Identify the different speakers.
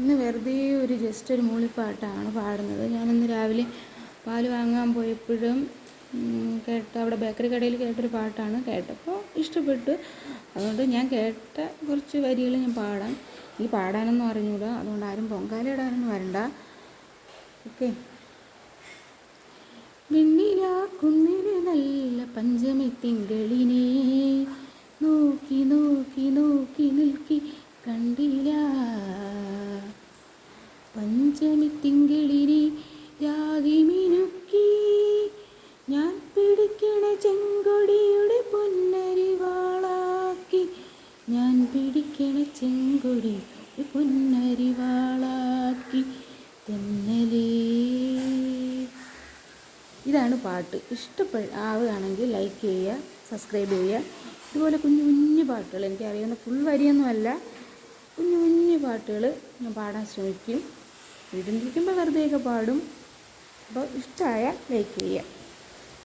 Speaker 1: ഇന്ന് വെറുതെ ഒരു ജസ്റ്റ് ഒരു മൂളിപ്പാട്ടാണ് പാടുന്നത്. ഞാനിന്ന് രാവിലെ പാൽ വാങ്ങാൻ പോയപ്പോഴും കേട്ട അവിടെ ബേക്കറി കടയിൽ കേട്ടൊരു പാട്ടാണ് കേട്ടപ്പോൾ ഇഷ്ടപ്പെട്ടു. അതുകൊണ്ട് ഞാൻ കേട്ട കുറച്ച് വരികൾ ഞാൻ പാടാം. ഈ പാടാനൊന്നും അറിഞ്ഞൂടാ അതുകൊണ്ട് ആരും പൊങ്കാലയിടാനൊന്നും വരണ്ട. ഓക്കെ. വെണ്ണില കുന്നിലെ നല്ല പഞ്ചമി തിങ്കളിനെ നോക്കി നോക്കി നോക്കി നിൽക്കി കണ്ടില്ല പഞ്ചമി തിങ്കളിനെ രാഗിമിനുക്കി ഞാൻ പിടിക്കണ ചെങ്കൊടിയുടെ പൊന്നരിവാളാക്കി. ഞാൻ പിടിക്കണ ചെങ്കൊടി പൊന്നരിവാളാക്കി. തെന്നലേ. ഇതാണ് പാട്ട്. ഇഷ്ടപ്പെട്ട് ആവുകയാണെങ്കിൽ ലൈക്ക് ചെയ്യുക സബ്സ്ക്രൈബ് ചെയ്യുക. ഇതുപോലെ കുഞ്ഞു കുഞ്ഞു പാട്ടുകൾ. എനിക്കറിയുന്ന ഫുൾ വരിയൊന്നുമല്ല. കുഞ്ഞു കുഞ്ഞു പാട്ടുകൾ ഞാൻ പാടാൻ ശ്രമിക്കും. വീട്ടിലിരിക്കുമ്പോൾ വെറുതെയൊക്കെ പാടും. അപ്പോൾ ഇഷ്ടമായ ലൈക്ക് ചെയ്യുക.